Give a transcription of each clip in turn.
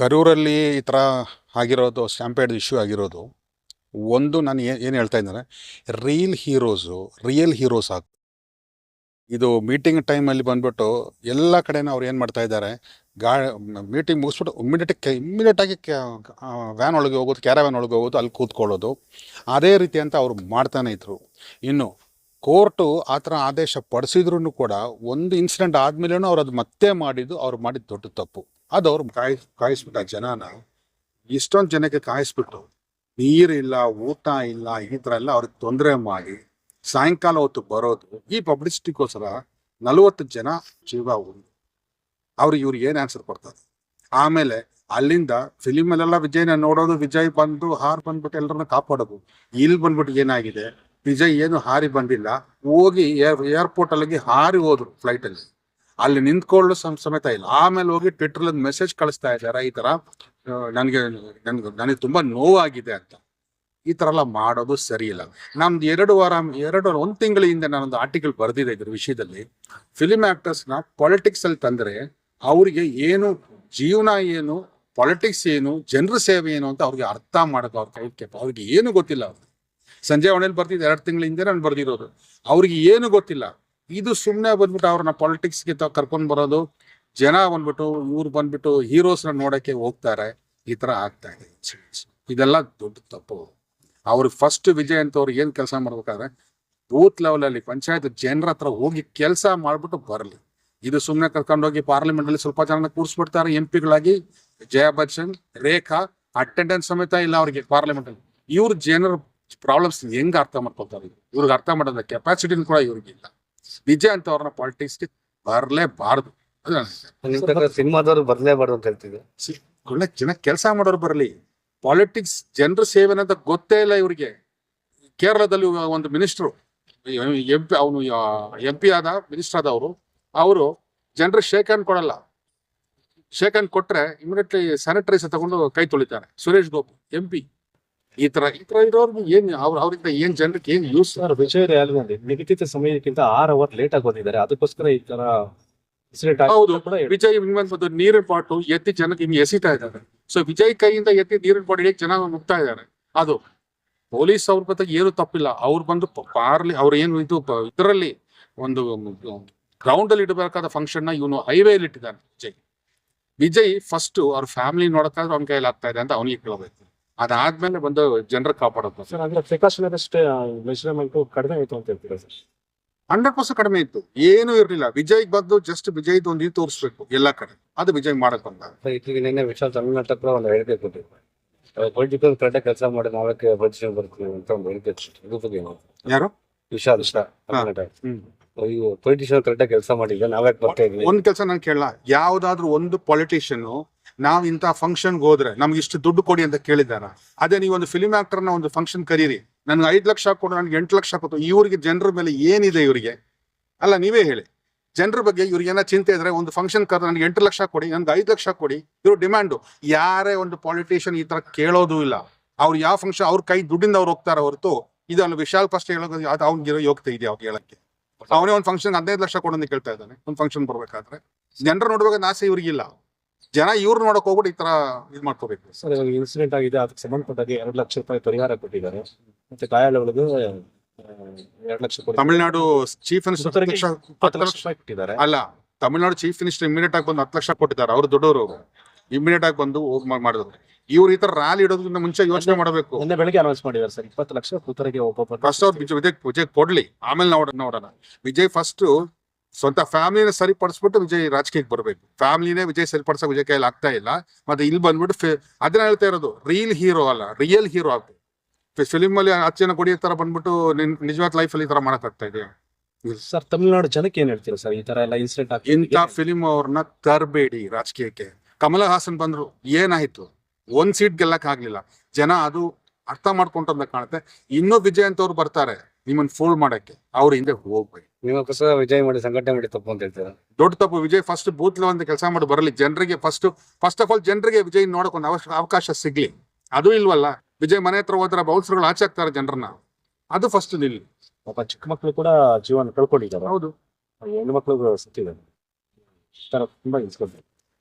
ಕರೂರಲ್ಲಿ ಈ ಥರ ಆಗಿರೋದು ಸ್ಟ್ಯಾಂಪೇಡ್ ಇಶ್ಯೂ ಆಗಿರೋದು. ಒಂದು ನಾನು ಏನು ಹೇಳ್ತಾ ಇದ್ದಾರೆ ರೀಲ್ ಹೀರೋಸು ರಿಯಲ್ ಹೀರೋಸ್ ಆಗ, ಇದು ಮೀಟಿಂಗ್ ಟೈಮಲ್ಲಿ ಬಂದ್ಬಿಟ್ಟು ಎಲ್ಲ ಕಡೆನೂ ಅವ್ರು ಏನು ಮಾಡ್ತಾ ಇದ್ದಾರೆ, ಗಾ ಮೀಟಿಂಗ್ ಮುಗಿಸ್ಬಿಟ್ಟು ಇಮ್ಮಿಡಿಯೇಟ್ ಇಮ್ಮಿಡಿಯೇಟಾಗಿ ವ್ಯಾನ್ ಒಳಗೆ ಹೋಗೋದು ಕ್ಯಾರವ್ಯಾನ್ ಒಳಗೆ ಹೋಗೋದು, ಅಲ್ಲಿ ಕೂತ್ಕೊಳ್ಳೋದು. ಅದೇ ರೀತಿ ಅಂತ ಅವರು ಮಾಡ್ತಾನೆ ಇದ್ರು. ಇನ್ನು ಕೋರ್ಟು ಆ ಥರ ಆದೇಶ ಪಡಿಸಿದ್ರು ಕೂಡ ಒಂದು ಇನ್ಸಿಡೆಂಟ್ ಆದಮೇಲೂ ಅವ್ರು ಅದು ಮತ್ತೆ ಮಾಡಿದ್ದು, ಅವ್ರು ಮಾಡಿದ ದೊಡ್ಡ ತಪ್ಪು. ಅದು ಅವ್ರು ಕಾಯ್ ಕಾಯಿಸ್ಬಿಟ್ಟು ಜನನ. ಇಷ್ಟೊಂದು ಜನಕ್ಕೆ ಕಾಯಿಸ್ಬಿಟ್ಟು ನೀರಿಲ್ಲ, ಊಟ ಇಲ್ಲ, ಈ ಥರ ಎಲ್ಲ ಅವ್ರಿಗೆ ತೊಂದರೆ ಮಾಡಿ ಸಾಯಂಕಾಲ ಹೊತ್ತು ಬರೋದು ಈ ಪಬ್ಲಿಸಿಟಿಗೋಸ್ಕರ ನಲವತ್ತು ಜನ ಜೀವ ಉಂಟು. ಅವ್ರಿಗೆ ಇವ್ರಿಗೆ ಏನು ಆನ್ಸರ್ ಕೊಡ್ತಾರೆ? ಆಮೇಲೆ ಅಲ್ಲಿಂದ ಫಿಲಿಮಲ್ಲೆಲ್ಲ ವಿಜಯನ ನೋಡೋದು, ವಿಜಯ್ ಬಂದು ಹಾರ್ ಬಂದ್ಬಿಟ್ಟು ಎಲ್ಲರನ್ನ ಕಾಪಾಡೋದು. ಇಲ್ಲಿ ಬಂದ್ಬಿಟ್ಟು ಏನಾಗಿದೆ? ವಿಜಯ್ ಏನು ಹಾರಿ ಬಂದಿಲ್ಲ. ಹೋಗಿ ಏರ್ಪೋರ್ಟ್ ಅಲ್ಲಿ ಹಾರಿ ಹೋದ್ರು ಫ್ಲೈಟ್ ಅಲ್ಲಿ ನಿಂತ್ಕೊಳ್ಳೋ ಸಮ, ಸಮೇತ ಇಲ್ಲ. ಆಮೇಲೆ ಹೋಗಿ ಟ್ವಿಟರ್ ಮೆಸೇಜ್ ಕಳಿಸ್ತಾ ಇದ್ದಾರೆ. ಈ ತರ ನನಗೆ, ನನ್ಗೆ, ನನಗೆ ತುಂಬಾ ನೋವಾಗಿದೆ ಅಂತ. ಈ ತರ ಎಲ್ಲ ಮಾಡೋದು ಸರಿ ಇಲ್ಲ. ನಮ್ದು ಎರಡು ವಾರ, ಎರಡು, ಒಂದು ತಿಂಗಳ ಹಿಂದೆ ನಾನೊಂದು ಆರ್ಟಿಕಲ್ ಬರೆದಿದೆ ಇದ್ರ ವಿಷಯದಲ್ಲಿ. ಫಿಲಿಮ್ ಆಕ್ಟರ್ಸ್ನ ಪಾಲಿಟಿಕ್ಸ್ ಅಲ್ಲಿ ತಂದ್ರೆ ಅವರಿಗೆ ಏನು ಜೀವನ ಏನು ಪಾಲಿಟಿಕ್ಸ್ ಏನು, ಜನರ ಸೇವೆ ಏನು ಅಂತ ಅವ್ರಿಗೆ ಅರ್ಥ ಮಾಡೋದು ಅವ್ರ ಕೈ ಕೆಪ್ಪ ಅವ್ರಿಗೆ ಏನು ಗೊತ್ತಿಲ್ಲ ಅವ್ರಿಗೆ. ಸಂಜೆ ಒಣೆಯಲ್ಲಿ ಬರ್ತಿದ್ದೆ ಎರಡು ತಿಂಗಳ ಹಿಂದೆ ನಾನು ಬರ್ದಿರೋದು. ಅವ್ರಿಗೆ ಏನು ಗೊತ್ತಿಲ್ಲ. ಇದು ಸುಮ್ಮನೆ ಬಂದ್ಬಿಟ್ಟು ಅವ್ರನ್ನ ಪಾಲಿಟಿಕ್ಸ್ಗೆ ಕರ್ಕೊಂಡು ಬರೋದು. ಜನ ಬಂದ್ಬಿಟ್ಟು, ಇವ್ರು ಬಂದ್ಬಿಟ್ಟು ಹೀರೋಸ್ನ ನೋಡಕ್ಕೆ ಹೋಗ್ತಾರೆ. ಈ ತರ ಆಗ್ತಾ ಇದೆ ಇದೆಲ್ಲ ದೊಡ್ಡ ತಪ್ಪು. ಅವ್ರಿಗೆ ಫಸ್ಟ್ ವಿಜಯ್ ಅಂತ ಅವ್ರು ಏನ್ ಕೆಲಸ ಮಾಡ್ಬೇಕಾದ್ರೆ ಬೂತ್ ಲೆವೆಲ್ ಅಲ್ಲಿ ಪಂಚಾಯತ್ ಜನರ ಹತ್ರ ಹೋಗಿ ಕೆಲಸ ಮಾಡ್ಬಿಟ್ಟು ಬರಲಿ. ಇದು ಸುಮ್ಮನೆ ಕರ್ಕೊಂಡೋಗಿ ಪಾರ್ಲಿಮೆಂಟ್ ಅಲ್ಲಿ ಸ್ವಲ್ಪ ಜನ ಕೂರಿಸ್ಬಿಡ್ತಾರೆ ಎಂ ಪಿಗಳಾಗಿ ಜಯ ಬಚ್ಚನ್, ರೇಖಾ ಅಟೆಂಡೆನ್ಸ್ ಸಮೇತ ಇಲ್ಲ ಅವ್ರಿಗೆ ಪಾರ್ಲಿಮೆಂಟ್ ಅಲ್ಲಿ. ಇವ್ರ ಜನರ ಪ್ರಾಬ್ಲಮ್ಸ್ ಹೆಂಗ್ ಅರ್ಥ ಮಾಡ್ಕೊತಾರೆ ಇವ್ರಿಗೆ ಅರ್ಥ ಮಾಡೋದ ಕೆಪಾಸಿಟಿನೂ ಕೂಡ ಇವ್ರಿಗೆ ಇಲ್ಲ ವಿಜಯ್ ಅಂತ ಅವ್ರನ್ನ ಪಾಲಿಟಿಕ್ಸ್ಗೆ ಬರಲೇಬಾರದು. ಅದು ನನ್ನ ಸಿನಿಮಾದವ್ರು ಬರ್ಲೇಬಾರ್ದು ಅಂತ ಹೇಳ್ತಿದ್ರು ಸಿ- ಒಳ್ಳೆ ಜನ ಕೆಲಸ ಮಾಡೋರು ಬರಲಿ. ಪಾಲಿಟಿಕ್ಸ್ ಜನರ ಸೇವೆ ಅಂತ ಗೊತ್ತೇ ಇಲ್ಲ ಇವ್ರಿಗೆ. ಕೇರಳದಲ್ಲಿ ಒಂದು ಮಿನಿಸ್ಟ್ರು ಎಂ ಪಿ ಅವನು ಎಂ ಪಿ ಆದ ಮಿನಿಸ್ಟರ್ ಆದವರು ಅವರು ಜನರ ಶೇಕ್ ಹ್ಯಾಂಡ್ ಕೊಡಲ್ಲ. ಶೇಕ್ ಹ್ಯಾಂಡ್ ಕೊಟ್ರೆ ಇಮಿಡಿಯೇಟ್ಲಿ ಸ್ಯಾನಿಟೈಸರ್ ತಗೊಂಡು ಕೈ ತೊಳಿತಾರೆ. ಸುರೇಶ್ ಗೋಪು ಎಂ ಪಿ ಈ ತರ ಈ ತರ ಇರೋರ್ಗು ಏನ್ ಅವ್ರ ಅವರಿಂದ ಏನ್ ಜನರಿಗೆ ಏನ್ ಯೂಸ್ ಸರ್ ವಿಜಯ್ ರ್ಯಾಲಿನಲ್ಲಿ ನಿಗದಿತ ಸಮಯಕ್ಕಿಂತ ಆರ್ ಅವರ್ ಲೇಟ್ ಆಗಿ ಬಂದಿದ್ದಾರೆ. ಅದಕ್ಕೋಸ್ಕರ ಈ ತರ ಹೌದು. ವಿಜಯ್ ಒಂದು ನೀರಿನ ಪಾಟು ಎತ್ತಿ ಜನಕ್ಕೆ ಹಿಂಗೆ ಎಸಿತಾ ಇದ್ದಾರೆ. ಸೊ ವಿಜಯ್ ಕೈಯಿಂದ ಎತ್ತಿ ನೀರಿನ ಪಾಟು ಹೇಗೆ ಜನ ಮುಗ್ತಾ ಇದ್ದಾರೆ? ಅದು ಪೊಲೀಸ್ ಅವ್ರ ಬಗ್ಗೆ ಏನು ತಪ್ಪಿಲ್ಲ. ಅವ್ರು ಬಂದು ಪಾರ್ಲಿ ಅವ್ರು ಏನು ಇದು ಇದರಲ್ಲಿ ಒಂದು ಗ್ರೌಂಡ್ ಅಲ್ಲಿ ಇಡಬೇಕಾದ ಫಂಕ್ಷನ್ನ ಇವನು ಹೈವೇ ಅಲ್ಲಿ ಇಟ್ಟಿದ್ದಾನೆ ವಿಜಯ್. ವಿಜಯ್ ಫಸ್ಟ್ ಅವ್ರ ಫ್ಯಾಮಿಲಿ ನೋಡಕ್ಕಾದ್ರೆ ಅವ್ನ ಕೈಯಲ್ಲಿ ಆಗ್ತಾ ಇದೆ ಅಂತ ಅವನಿಗೆ ಕೇಳಬೇಕು. ಅದಾದ್ಮೇಲೆ ಬಂದು ಜನರ ಕಾಪಾಡುತ್ತೆ ಸರ್ ಅಂದ್ರೆ ಪ್ರಿಕಾಷನರಿ ಅಷ್ಟೇ ಮೆಷರ್ಮೆಂಟ್ ಕಡಿಮೆ ಆಯ್ತು ಅಂತ ಹೇಳ್ತೀರಾ ಸರ್? ಹಂಡ್ರೆಡ್ ಪರ್ಸೆಂಟ್ ಕಡಿಮೆ ಇತ್ತು. ಏನೂ ಇರಲಿಲ್ಲ. ವಿಜಯ್ ಬಂದು ಜಸ್ಟ್ ವಿಜಯ್ದು ಒಂದು ಇದು ತೋರಿಸ್ಬೇಕು ಎಲ್ಲ ಕಡೆ. ಅದು ವಿಜಯ್ ಮಾಡಕ್ ಬಂದ. ಇತ್ತೀಗ ನಿನ್ನೆ ವಿಶಾಲ್ ತಮಿಳ್ನಾಟ ಕೂಡ ಒಂದು ಹೇಳಿಕೆ ಕೊಟ್ಟಿದ್ರು. ಪೊಲಿಟಿಕಲ್ ಕರೆಕ್ಟ್ ಕೆಲಸ ಮಾಡಿ ನಾವಕ್ಕೆ ಪೊಸಿಷನ್ ಬರ್ತೀವಿ ಅಂತ ಒಂದು ಹೇಳಿಕೆ. ಇದ್ರ ಬಗ್ಗೆ ಯಾರು? ವಿಶಾಲ್ ಹ್ಮ್. ಪೊಲಿಟಿಷಿಯನ್ ಕರೆಕ್ಟ್ ಕೆಲಸ ಮಾಡಿದ್ರೆ ನಾವ್ಯಾಕೆ ಬರ್ತಾ ಇದ್ವಿ? ಒಂದ್ ಕೆಲಸ ನಾನು ಕೇಳಲ್ಲ ಯಾವ್ದಾದ್ರು ಒಂದು ಪೊಲಿಟಿಷಿಯನ್ ನಾವ್ ಇಂಥ ಫಂಕ್ಷನ್ಗೆ ಹೋದ್ರೆ ನಮ್ಗೆ ಇಷ್ಟು ದುಡ್ಡು ಕೊಡಿ ಅಂತ ಕೇಳಿದಾರ ಅದೇ ನೀವು ಒಂದು ಫಿಲ್ಮ್ ಆಕ್ಟರ್ನ ಒಂದು ಫಂಕ್ಷನ್ ಕರೀರಿ. ನನ್ಗೆ ಐದ್ ಲಕ್ಷ ಕೊಡು, ನನ್ಗೆ ಎಂಟು ಲಕ್ಷ ಕೊಟ್ಟು ಇವ್ರಿಗೆ ಜನರ ಮೇಲೆ ಏನಿದೆ ಇವರಿಗೆ? ಅಲ್ಲ, ನೀವೇ ಹೇಳಿ. ಜನರ ಬಗ್ಗೆ ಇವ್ರಿಗೆ ಏನೋ ಚಿಂತೆ ಇದ್ರೆ ಒಂದು ಫಂಕ್ಷನ್ ಕರೆದ್ರೆ ನನಗೆ ಎಂಟು ಲಕ್ಷ ಕೊಡಿ, ನನ್ಗೆ ಐದು ಲಕ್ಷ ಕೊಡಿ. ಇವ್ರ ಡಿಮ್ಯಾಂಡು ಯಾರೇ ಒಂದು ಪಾಲಿಟಿಷಿಯನ್ ಈ ತರ ಕೇಳೋದು ಇಲ್ಲ. ಅವ್ರು ಯಾವ ಫಂಕ್ಷನ್ ಅವ್ರ ಕೈ ದುಡ್ಡಿಂದ ಅವ್ರು ಹೋಗ್ತಾರೆ ಹೊರತು ಇದನ್ನು ವಿಶಾಲ್ ಫಸ್ಟ್ ಹೇಳೋದು ಅದು ಅವ್ನಿಗಿರೋ ಯೋಗ್ಯತೆ ಇದೆ ಅವ್ರು ಹೇಳಕ್ಕೆ? ಅವನೇ ಒಂದು ಫಂಕ್ಷನ್ ಹದಿನೈದು ಲಕ್ಷ ಕೊಡು ಅಂತ ಕೇಳ್ತಾ ಇದ್ದಾನೆ. ಒಂದು ಫಂಕ್ಷನ್ ಬರ್ಬೇಕಾದ್ರೆ. ಜನರು ನೋಡ್ಬೇಕಾದ ಆಸೆ ಇವ್ರಿಗಿಲ್ಲ. ಜನ ಇವ್ರು ನೋಡಕ್ ಹೋಗ್ಬಿಟ್ಟು ಈ ತರ ಇದ್ ಮಾಡ್ಕೋಬೇಕು. ಸರ್ ಇವಾಗ ಇನ್ಸಿಡೆಂಟ್ ಆಗಿದೆ ಅದಕ್ಕೆ ಸಂಬಂಧಪಟ್ಟಾಗೆ ಎರಡು ಲಕ್ಷ ರೂಪಾಯಿ ಪರಿಹಾರ ಕೊಟ್ಟಿದ್ದಾರೆ. ಮತ್ತೆ ಗಾಯಾಳುಗಳಿಗೆ ಎರಡು ಲಕ್ಷ ತಮಿಳ್ನಾಡು ಚೀಫ್ ಮಿನಿಸ್ಟರ್ ಇಪ್ಪತ್ತು ಲಕ್ಷ ರೂಪಾಯಿ ಕೊಟ್ಟಿದ್ದಾರೆ. ಅಲ್ಲ ತಮಿಳ್ನಾಡು ಚೀಫ್ ಮಿನಿಸ್ಟರ್ ಇಮಿಡಿಯೇಟ್ ಆಗಿ ಬಂದು ಹತ್ತು ಲಕ್ಷ ಕೊಟ್ಟಿದ್ದಾರೆ ಅವ್ರು ದೊಡ್ಡವರು. ಇಮಿಡಿಯೇಟ್ ಆಗಿ ಬಂದು ಹೋಗಿ ಮಾಡಿದ್ರು. ಇವ್ರು ಈ ತರ ರ್ಯಾಲಿ ಇಡೋದ್ರಿಂದ ಮುಂಚೆ ಯೋಚನೆ ಮಾಡಬೇಕು. ನಿನ್ನೆ ಬೆಳಗ್ಗೆ ಅನೌನ್ಸ್ ಮಾಡಿದ್ದಾರೆ ಸರ್ ಇಪ್ಪತ್ತು ಲಕ್ಷ ಕೂತರಿಗೆ ಒಬ್ಬ ಫಸ್ಟ್ ಅವ್ರು ವಿಜಯ್ ವಿಜಯ್ ವಿಜಯ್ ಕೊಡ್ಲಿ ಆಮೇಲೆ ನೋಡೋಣ ನೋಡೋಣ. ವಿಜಯ್ ಫಸ್ಟ್ ಸ್ವಂತ ಫ್ಯಾಮಿಲಿನ ಸರಿಪಡಿಸ್ಬಿಟ್ಟು ವಿಜಯ್ ರಾಜಕೀಯಕ್ಕೆ ಬರಬೇಕು. ಫ್ಯಾಮಿಲಿನೇ ವಿಜಯ್ ಸರಿಪಡಿಸೋ ವಿಜಯ್ ಕೈಯಲ್ಲಿ ಆಗ್ತಾ ಇಲ್ಲ. ಮತ್ತೆ ಇಲ್ಲಿ ಬಂದ್ಬಿಟ್ಟು ಫಿ ಅದನ್ನ ಹೇಳ್ತಾ ಇರೋದು ರೀಲ್ ಹೀರೋ ಅಲ್ಲ ರಿಯಲ್ ಹೀರೋ ಆಗ್ಬೇಕು. ಫಿಲಿಮ್ ಅಲ್ಲಿ ಅಚ್ಚನ ಕೊಡಿ ತರ ಬಂದ್ಬಿಟ್ಟು ನಿನ್ ನಿಜವಾದ ಲೈಫ್ ಅಲ್ಲಿ ಈ ತರ ಮಾಡಕ್ ಆಗ್ತಾ ಇದೆ ಸರ್ ತಮಿಳುನಾಡು ಜನಕ್ಕೆ ಏನ್ ಹೇಳ್ತೀರಾ ಸರ್ ಈ ತರ ಎಲ್ಲ ಇನ್ಸಿಡೆಂಟ್ ಇಂಥ ಫಿಲಿಮ್ ಅವ್ರನ್ನ ತರಬೇಡಿ ರಾಜಕೀಯಕ್ಕೆ. ಕಮಲ ಹಾಸನ್ ಬಂದ್ರು ಏನಾಯ್ತು? ಒಂದ್ ಸೀಟ್ ಗೆಲ್ಲಕ್ ಆಗ್ಲಿಲ್ಲ. ಜನ ಅದು ಅರ್ಥ ಮಾಡ್ಕೊಂಡ್ರೆ ಕಾಣುತ್ತೆ. ಇನ್ನೂ ವಿಜಯ್ ಅಂತ ಅವ್ರು ಬರ್ತಾರೆ ನಿಮ್ಮನ್ನ ಫೋಲ್ಡ್ ಮಾಡಕ್ಕೆ. ಅವ್ರ ಹಿಂದೆ ಹೋಗ್ಬೇಡಿ. ನಿಮಗೋಸ್ಕರ ವಿಜಯ್ ಮಾಡಿ ಸಂಘಟನೆ ಮಾಡಿ ತಪ್ಪು ಅಂತ ಹೇಳ್ತೀರಾ. ದೊಡ್ಡ ತಪ್ಪು. ವಿಜಯ್ ಫಸ್ಟ್ ಬೂತ್ ಒಂದು ಕೆಲಸ ಮಾಡಿ ಬರಲಿ. ಜನರಿಗೆ ಫಸ್ಟ್ ಫಸ್ಟ್ ಆಫ್ ಆಲ್ ಜನರಿಗೆ ವಿಜಯ್ ನೋಡಕ್ ಒಂದು ಅವಕಾಶ ಸಿಗ್ಲಿ. ಅದು ಇಲ್ವಲ್ಲ? ವಿಜಯ್ ಮನೆ ಹತ್ರ ಹೋದ್ರ ಬೌನ್ಸರ್ಗಳು ಆಚೆ ಆಗ್ತಾರೆ ಜನರನ್ನ. ಅದು ಫಸ್ಟ್ ನಿಲ್ಲಿ ಪಾಪ ಚಿಕ್ಕ ಮಕ್ಕಳು ಕೂಡ ಜೀವನ ಕಳ್ಕೊಂಡಿದ್ದಾರೆ. ಹೌದು. ಹೆಣ್ಣು ಮಕ್ಕಳು ಸತ್ತಿದ್ದಾರೆ. ತುಂಬಾ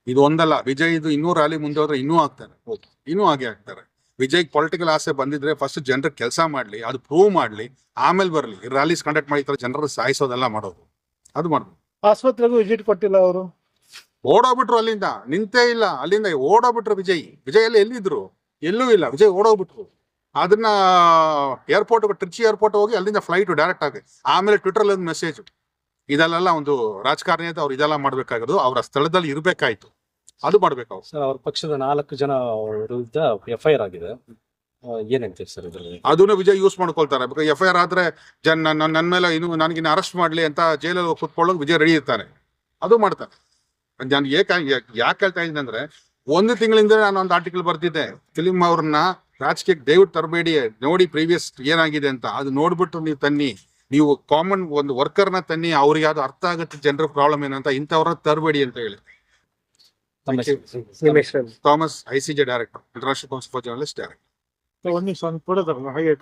ಇದು ಒಂದಲ್ಲ. ವಿಜಯ್ ಇದು ಇನ್ನೂ ರ್ಯಾಲಿ ಮುಂದೆ ಹೋದ್ರೆ ಇನ್ನೂ ಆಗ್ತಾರೆ. ಇನ್ನೂ ಹಾಗೆ ಆಗ್ತಾರೆ. ವಿಜಯ್ ಪೊಲಿಟಿಕಲ್ ಆಸೆ ಬಂದಿದ್ರೆ ಫಸ್ಟ್ ಜನರಿಗೆ ಕೆಲಸ ಮಾಡ್ಲಿ ಅದು ಪ್ರೂವ್ ಮಾಡ್ಲಿ ಆಮೇಲೆ ಬರಲಿ ರ್ಯಾಲೀಸ್ ಕಂಡಕ್ಟ್ ಮಾಡಿ ಈ ಥರ ಜನರು ಸಾಯಿಸೋದೆಲ್ಲ ಮಾಡೋದು. ಅದು ಮಾಡ್ಬೋದು. ಆಸ್ಪತ್ರೆಗೂ ವಿಸಿಟ್ ಕೊಟ್ಟಿಲ್ಲ ಅವರು. ಓಡೋಗ್ಬಿಟ್ರು ಅಲ್ಲಿಂದ ನಿಂತೇ ಇಲ್ಲ ಅಲ್ಲಿಂದ ಓಡೋಗ್ಬಿಟ್ರು ವಿಜಯ್. ವಿಜಯ್ ಅಲ್ಲಿ ಎಲ್ಲಿದ್ರು? ಎಲ್ಲೂ ಇಲ್ಲ ವಿಜಯ್ ಓಡೋಗ್ಬಿಟ್ರು. ಅದನ್ನ ಏರ್ಪೋರ್ಟ್ ಟ್ರಿಚಿ ಏರ್ಪೋರ್ಟ್ ಹೋಗಿ ಅಲ್ಲಿಂದ ಫ್ಲೈಟ್ ಡೈರೆಕ್ಟ್ ಆಗಿ ಆಮೇಲೆ ಟ್ವಿಟರ್ ಒಂದು ಮೆಸೇಜ್ ಇದೆಲ್ಲ ಒಂದು ರಾಜಕಾರಣಿ ಅಂತ ಅವ್ರು ಇದೆಲ್ಲ ಮಾಡ್ಬೇಕಾಗಿರೋದು ಅವರ ಸ್ಥಳದಲ್ಲಿ ಇರ್ಬೇಕಾಯ್ತು. ಅದು ಮಾಡ್ಬೇಕು ಅವ್ರು. ಸರ್ ಅವ್ರ ಪಕ್ಷದ ನಾಲ್ಕು ಜನ ವಿರುದ್ಧ ಎಫ್ ಐ ಆರ್ ಆಗಿದೆ. ಆ, ಏನ್ ಹೇಳ್ತೀರಿ ಸರ್ ಇದರಲ್ಲಿ? ಅದನ್ನು ವಿಜಯ್ ಯೂಸ್ ಮಾಡ್ಕೊಳ್ತಾರೆ. ಎಫ್ ಐ ಆರ್ ಆದ್ರೆ ಜನ್ ನನ್ನ ನನ್ನ ಮೇಲೆ ಇನ್ನು ನನಗಿನ್ನ ಅರೆಸ್ಟ್ ಮಾಡ್ಲಿ ಅಂತ ಜೈಲಲ್ಲಿ ಕುತ್ಕೊಳ್ಳೋಕೆ ವಿಜಯ್ ರೆಡಿ ಇರ್ತಾನೆ. ಅದು ಮಾಡ್ತಾರೆ. ನಾನು ಏಕೆ ಯಾಕೆ ಹೇಳ್ತಾ ಇದ್ದೀನಿ ಅಂದ್ರೆ ಒಂದು ತಿಂಗಳಿಂದ ನಾನು ಒಂದು ಆರ್ಟಿಕಲ್ ಬರ್ತಿದ್ದೆ ಫಿಲಿಂ ಅವ್ರನ್ನ ರಾಜಕೀಯಕ್ಕೆ ದಯವಿಟ್ಟು ತರಬೇಡಿ. ನೋಡಿ ಪ್ರೀವಿಯಸ್ ಏನಾಗಿದೆ ಅಂತ. ಅದು ನೋಡ್ಬಿಟ್ಟು ನೀವು ತನ್ನಿ. ನೀವು ಕಾಮನ್ ಒಂದು ವರ್ಕರ್ನ ತನ್ನಿ. ಅವ್ರಿಗೆ ಅದು ಅರ್ಥ ಆಗುತ್ತೆ ಜನರ ಪ್ರಾಬ್ಲಮ್ ಏನಂತ ಇಂಥವ್ರನ್ನ ತರಬೇಡಿ ಅಂತ ಹೇಳಿ. Thomas I C J director international council for journalist director ಒಂದು ಕೊಡೋದಲ್ಲ ಹಾಗೆ